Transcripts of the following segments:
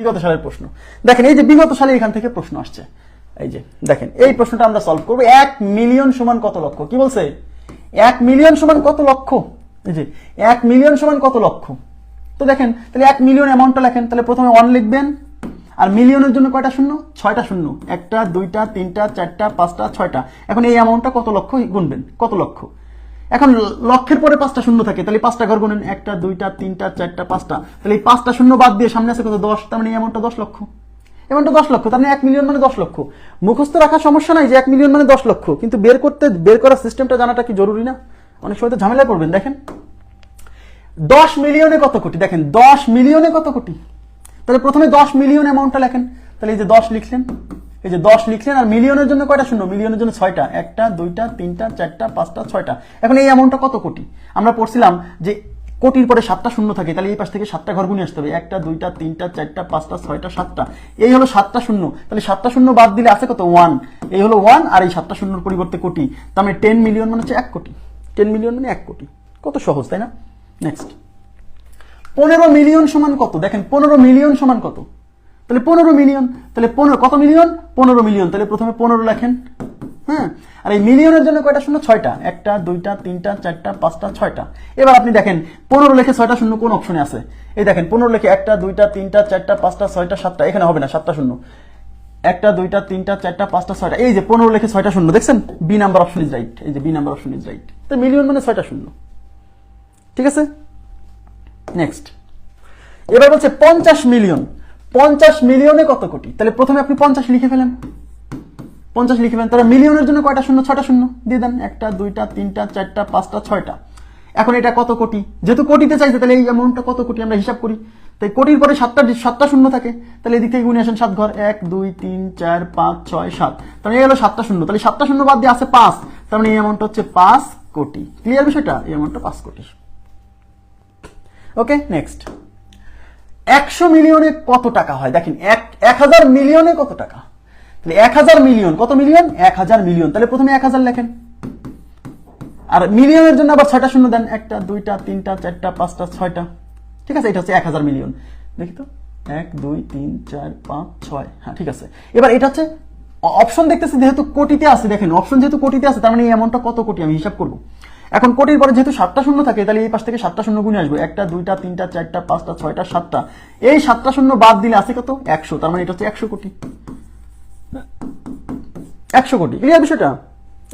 বিগত সালের প্রশ্ন। দেখেন, এই যে বিগত সালে এখান থেকে প্রশ্ন আসছে। এই যে, দেখেন, এই প্রশ্নটা আমরা সলভ করব। এক মিলিয়ন সমান কত লক্ষ? কি বলছে? এক মিলিয়ন সমান কত লক্ষ? এই যে, এক মিলিয়ন সমান কত লক্ষ? তো দেখেন, তাহলে এক মিলিয়ন অ্যামাউন্টটা লেখেন, তাহলে প্রথমে ওয়ান লিখবেন। আর মিলিয়নের জন্য কয়টা শূন্য? ছয়টা শূন্য। একটা, দুইটা, তিনটা, চারটা, পাঁচটা, ছয়টা। এখন এই অ্যামাউন্টটা কত লক্ষ গুনবেন? কত লক্ষ? এখন লক্ষের পরে পাঁচটা শূন্য থাকে, তাহলে পাঁচটা ঘর গুনেন, একটা, দুইটা, তিনটা, চারটা, পাঁচটা। তাহলে এই পাঁচটা শূন্য বাদ দিয়ে সামনে আছে কত? দশ, তার মানে অ্যামাউন্টটা দশ লক্ষ। অ্যামাউন্টটা দশ লক্ষ, তার মানে এক মিলিয়ন মানে দশ লক্ষ। মুখস্থ রাখার সমস্যা নাই যে এক মিলিয়ন মানে দশ লক্ষ, কিন্তু বের করতে, বের করার সিস্টেমটা জানাটা কি জরুরি না? অনেক সময় তো ঝামেলায় পড়বেন, দেখেন। দশ মিলিয়নে কত কোটি? দেখেন, দশ মিলিয়নে কত কোটি? তাহলে প্রথমে দশ মিলিয়ন অ্যামাউন্টটা লেখেন। তাহলে এই যে দশ লিখলেন এই যে দশ লিখলেন আর মিলিয়নের জন্য কয়টা শূন্য? মিলিয়নের জন্য ছয়টা। একটা, দুইটা, তিনটা, চারটা, পাঁচটা, ছয়টা। এখন এই অ্যামাউন্টটা কত কোটি? আমরা পড়ছিলাম যে কোটির পরে সাতটা শূন্য থাকে, তাহলে এই পাশ থেকে সাতটা ঘর গুণে আসতে হবে। একটা, দুইটা, তিনটা, চারটা, পাঁচটা, ছয়টা, সাতটা। এই হলো সাতটা শূন্য। তাহলে সাতটা শূন্য বাদ দিলে আছে কত? ওয়ান এই হলো ওয়ান আর এই সাতটা শূন্যর পরিবর্তে কোটি। তার মানে টেন মিলিয়ন মানে হচ্ছে এক কোটি। টেন মিলিয়ন মানে এক কোটি। কত সহজ, তাই না? নেক্সট পনেরো মিলিয়ন সমান কত? দেখেন, পনেরো মিলিয়ন সমান কত? তাহলে পনেরো মিলিয়ন, তাহলে পনেরো, কত মিলিয়ন? পনেরো মিলিয়ন। তাহলে প্রথমে পনেরো লেখেন। হ্যাঁ? আর এই মিলিয়নের জন্য কয়টা শূন্য? ছয়টা। একটা, দুইটা, তিনটা, চারটা, পাঁচটা, ছয়টা। এবার আপনি দেখেন, পনেরো লেখে ছয়টা শূন্য কোন অপশনে আছে? এই দেখেন, পনেরো লেখে একটা, দুইটা, তিনটা, চারটা, পাঁচটা, ছয়টা, সাতটা, এখানে হবে না, সাতটা শূন্য। একটা, দুইটা, তিনটা, চারটা, পাঁচটা, ছয়টা। এই যে পনেরো লেখে ছয়টা শূন্য, দেখছেন? B number option is right এই যে B number option is right তো মিলিয়ন মানে ছয়টা শূন্য। ঠিক আছে? নেক্সট এবার বলছে পঞ্চাশ মিলিয়ন। পঞ্চাশ মিলিয়নে কত কোটি? তাহলে প্রথমে আপনি পঞ্চাশ লিখে ফেলেন। পঞ্চাশ লিখে ফেলেন। তাহলে মিলিয়নের জন্য কয়টা শূন্য? ছটা শূন্য। দিয়ে দেন একটা, দুইটা, তিনটা, চারটা, পাঁচটা, ছয়টা। এখন এটা কত কোটি? যেহেতু কোটিতে চাইছে, তাহলে এই অ্যামাউন্টটা কত কোটি আমরা হিসাব করি? তাই কোটির পরে সাতটা সাতটা শূন্য থাকে। তাহলে এদিক থেকে গুণে আসেন সাত ঘর। এক, দুই, তিন, চার, পাঁচ, ছয়, সাত। তাহলে এই হলো সাতটা শূন্য। তাহলে সাতটা শূন্য বাদ দিয়ে আছে পাঁচ। তার মানে এই অ্যামাউন্টটা হচ্ছে পাঁচ কোটি। ক্লিয়ার বিষয়টা? এই অ্যামাউন্টটা পাঁচ কোটি ওকে নেক্সট একশো মিলিয়নে কত টাকা হয়? দেখেন, এক এক হাজার মিলিয়নে কত টাকা? তাহলে এক হাজার মিলিয়ন, কত মিলিয়ন? এক হাজার মিলিয়ন। তাহলে প্রথমে এক হাজার লেখেন। আর মিলিয়নের জন্য আবার ছয়টা শূন্য দেন। একটা, দুইটা, তিনটা, চারটা, পাঁচটা, ছয়টা। ঠিক আছে? এটা হচ্ছে এক হাজার মিলিয়ন। দেখি তো। এক, দুই, তিন, চার, পাঁচ, ছয়। হ্যাঁ ঠিক আছে। এবার এটা হচ্ছে অপশন দেখতেছি যেহেতু কোটিতে আছে, দেখেন অপশন যেহেতু কোটিতে আছে, তার মানে এই অ্যামাউন্টটা কত কোটি আমি হিসাব করব? এখন কোটির পরে যেহেতু সাতটা শূন্য থাকে, তাহলে এই পাশ থেকে সাতটা শূন্য গুণে আসবে। একটা, দুইটা, তিনটা, চারটা, পাঁচটা, ছয়টা, সাতটা। এই সাতটা শূন্য বাদ দিলে আছে কত? একশো। তার মানে এটা হচ্ছে একশো কোটি। একশো কোটি। ক্লিয়ার বিষয়টা।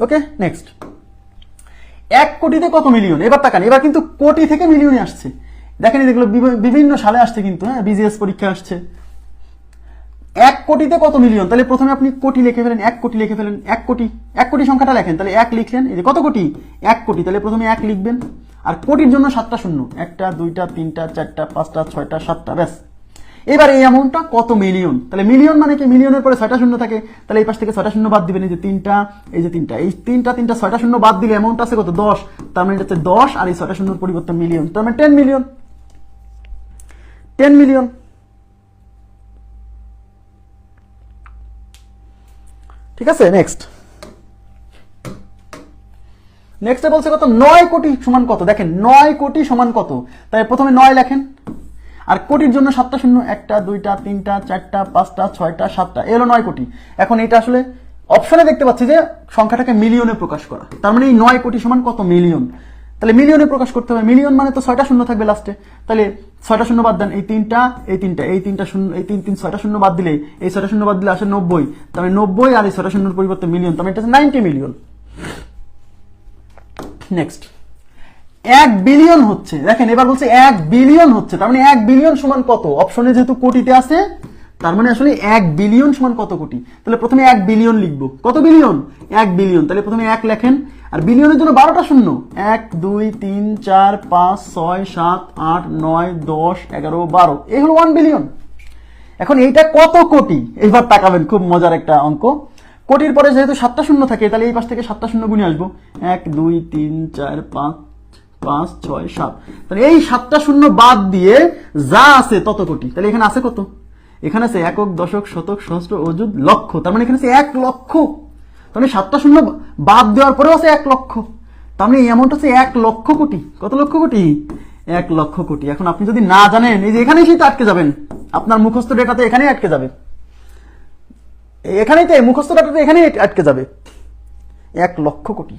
ওকে নেক্সট এক কোটিতে কত মিলিয়ন এবার তাকান, এবার কিন্তু কোটি থেকে মিলিয়নে আসছে। দেখেন বিভি- বিভিন্ন সালে আসছে কিন্তু হ্যাঁ বিজিএস পরীক্ষা আসছে। এক কোটিতে কত মিলিয়ন? তাহলে প্রথমে আপনি কোটি লিখে ফেলেন, এক কোটি লিখে ফেলেন, এক কোটি এক কোটি সংখ্যাটা লেখেন, তাহলে এক লিখলেন, এই যে কত কোটি? এক কোটি, তাহলে প্রথমে এক লিখবেন, আর কোটির জন্য সাতটা শূন্য, একটা, দুইটা, তিনটা, চারটা, পাঁচটা, ছয়টা, সাতটা, ব্যাস। এবার এই অ্যামাউন্টটা কত মিলিয়ন? তাহলে মিলিয়ন মানে কি? মিলিয়নের পরে ছয়টা শূন্য থাকে, তাহলে এই পাশ থেকে ছয়টা শূন্য বাদ দিবেন, এই যে তিনটা, এই যে তিনটা, এই তিনটা তিনটা, ছয়টা শূন্য বাদ দিলে অ্যামাউন্ট আছে কত? দশ, তার মানে এটা হচ্ছে দশ, আর এই ছয়টা শূন্যর পরিবর্তে মিলিয়ন, তার মানে টেন মিলিয়ন। Ten million. ঠিক আছে নেক্সট নেক্সটে বলছে কত? নয় কোটি সমান কত? দেখেন, নয় কোটি সমান কত? তাই প্রথমে নয় লেখেন। আর কোটির জন্য সাতটা শূন্য, একটা, দুইটা, তিনটা, চারটা, পাঁচটা, ছয়টা, সাতটা এলো নয় কোটি। এখন এটা আসলে অপশনে দেখতে পাচ্ছি যে সংখ্যাটাকে মিলিয়নে প্রকাশ করা। তার মানে এই নয় কোটি সমান কত? মিলিয়ন। তাহলে মিলিয়নে প্রকাশ করতে হবে। মিলিয়ন মানে তো ছয়টা শূন্য থাকবে লাস্টে তাহলে ছয়টা শূন্য বাদ দেন এই তিনটা এই তিনটা এই তিনটা শূন্য, এই তিন তিন ছয়টা শূন্য বাদ দিলে, এই ছয়টা শূন্য বাদ দিলে আসে নব্বই। তার মানে নব্বই আর এই ছয়টা শূন্যর পরিবর্তে মিলিয়ন তার মানে এটা নাইনটি মিলিয়ন নেক্সট এক বিলিয়ন হচ্ছে। দেখেন, এবার বলছে এক বিলিয়ন হচ্ছে। তার মানে এক বিলিয়ন সমান কত? অপশনে যেহেতু কোটিতে আছে, তার মানে আসলে এক বিলিয়ন সমান কত কোটি? তাহলে প্রথমে এক বিলিয়ন লিখব। কত বিলিয়ন এক বিলিয়ন তাহলে প্রথমে এক লেখেন। আর বিলিয়নের জন্য বারোটা শূন্য। এক, দুই, তিন, চার, পাঁচ, ছয়, সাত, আট, নয়, দশ, এগারো, বারো। এই হলো ওয়ান বিলিয়ন এখন এইটা কত কোটি? এইবার তাকাবেন, খুব মজার একটা অঙ্ক। কোটির পরে যেহেতু সাতটা শূন্য থাকে, তাহলে এই পাশ থেকে সাতটা শূন্য গুণে আসব। এক, দুই, তিন, চার, পাঁচ পাঁচ, ছয়, সাত। তাহলে এই সাতটা শূন্য বাদ দিয়ে যা আছে তত কোটি। তাহলে এখানে আছে কত? এখানে আছে একক, দশক, শতক, সহস্র, অযুত লক্ষ। তার মানে এখানে আছে এক লক্ষ। তাহলে সাতটা শূন্য বাদ দেওয়ার পরেও আছে এক লক্ষ। তার মানে এই অ্যামাউন্ট হচ্ছে এক লক্ষ কোটি। কত লক্ষ কোটি? এক লক্ষ কোটি। এখন আপনি যদি না জানেন, এই যে এখানেই সেই আটকে যাবেন। আপনার মুখস্থ ডেটাতে এখানেই আটকে যাবে। এখানেই তো, মুখস্থ ডেটাতে এখানেই আটকে যাবে। এক লক্ষ কোটি।